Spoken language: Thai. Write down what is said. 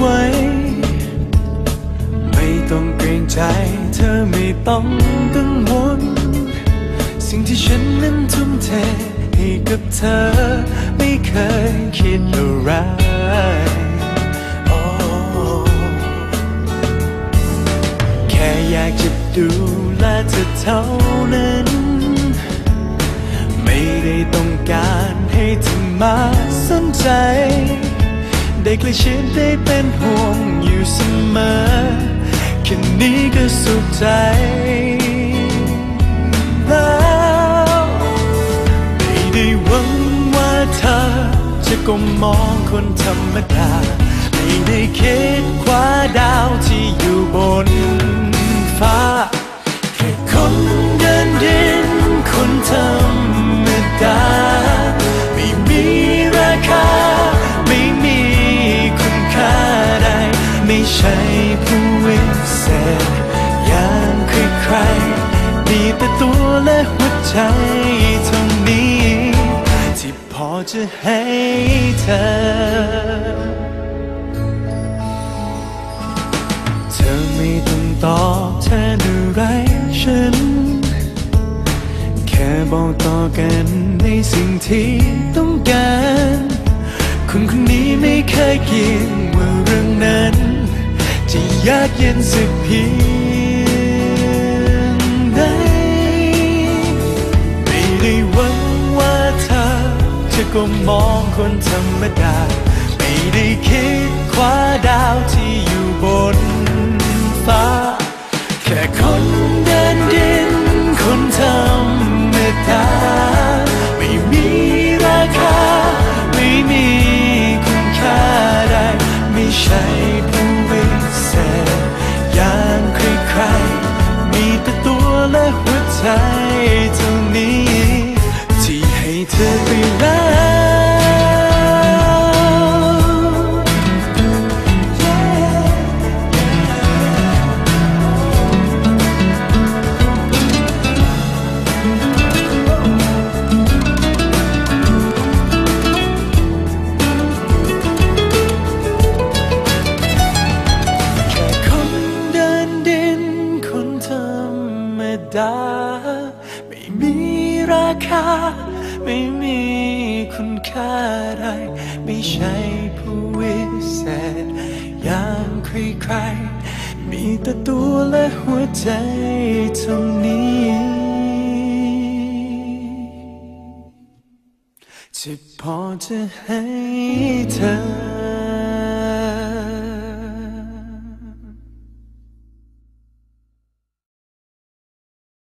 ไว้ ไม่ต้องเกรงใจ เธอไม่ต้องกังวล สิ่งที่ฉันนั้นทุ่มเทให้กับเธอ ไม่เคยคิดอะไรแค่อยากจะดูแลเธอเท่านั้น ไม่ได้ต้องการให้เธอมาสนใจ ได้ใกล้ชิดได้เป็นห่วงอยู่เสมอแค่นี้ก็สุขใจแล้วไม่ได้หวังว่าเธอจะก้มมองคนธรรมดาไม่ได้คิด ไม่ใช่ผู้วิเศษอย่างใครๆมีแต่ตัวและหัวใจเท่านี้ ที่พอจะให้เธอ เธอไม่ต้องตอบแทนอะไรฉัน แค่บอกต่อกันในสิ่งที่ต้องการคนคนนี้ไม่เคยคิดว่าเรื่องนั้นจะ ยากเย็นสักเพียงใดไม่ได้หวังว่าเธอจะก้มมองคนธรรมดา ไม่ได้คิดคว้าดาวที่อยู่บนฟ้า แค่คนเดินดินคนธรรมดา หั ดา ไม่มีราคา ไม่มีคุณค่าใดไม่ใช่ผู้วิเศษอย่างใครๆ มีแต่ตัวและหัวใจเท่านี้จะพอจะให้เธอ